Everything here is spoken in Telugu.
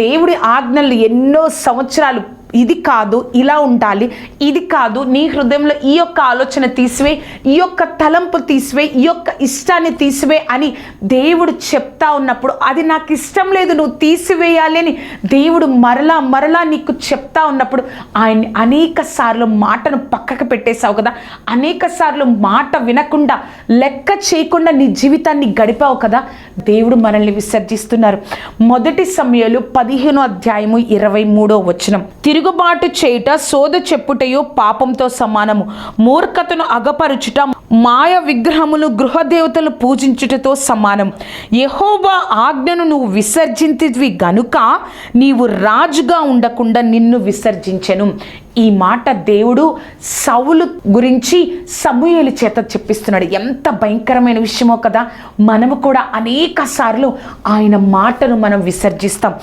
దేవుడి ఆజ్ఞలు ఎన్నో సంవత్సరాలు ఇది కాదు ఇలా ఉండాలి ఇది కాదు నీ హృదయంలో ఈ యొక్క ఆలోచన తీసివే ఈ యొక్క తలంపు తీసివే ఈ యొక్క ఇష్టాన్ని తీసివే అని దేవుడు చెప్తా ఉన్నప్పుడు అది నాకు ఇష్టం లేదు నువ్వు తీసివేయాలి అని దేవుడు మరలా మరలా నీకు చెప్తా ఉన్నప్పుడు ఆయన్ని అనేక సార్లు మాటను పక్కకు పెట్టేశావు కదా అనేక సార్లు మాట వినకుండా లెక్క చేయకుండా నీ జీవితాన్ని గడిపావు కదా దేవుడు మనల్ని విసర్జిస్తున్నారు. మొదటి సమయాలు పదిహేను అధ్యాయము ఇరవై మూడో వచనం. తిరుగుబాటు చేయుట సోద చెప్పుటయో పాపంతో సమానము. మూర్ఖతను అగపరుచుట మాయ విగ్రహములు గృహదేవతలు పూజించుటతో సమానం. యహోబా ఆజ్ఞను నువ్వు విసర్జించివి గనుక నీవు రాజుగా ఉండకుండా నిన్ను విసర్జించెను. ఈ మాట దేవుడు సౌలు గురించి సమూహలు చేత చెప్పిస్తున్నాడు. ఎంత భయంకరమైన విషయమో కదా. మనము కూడా అనేక సార్లు ఆయన మాటను మనం విసర్జిస్తాం.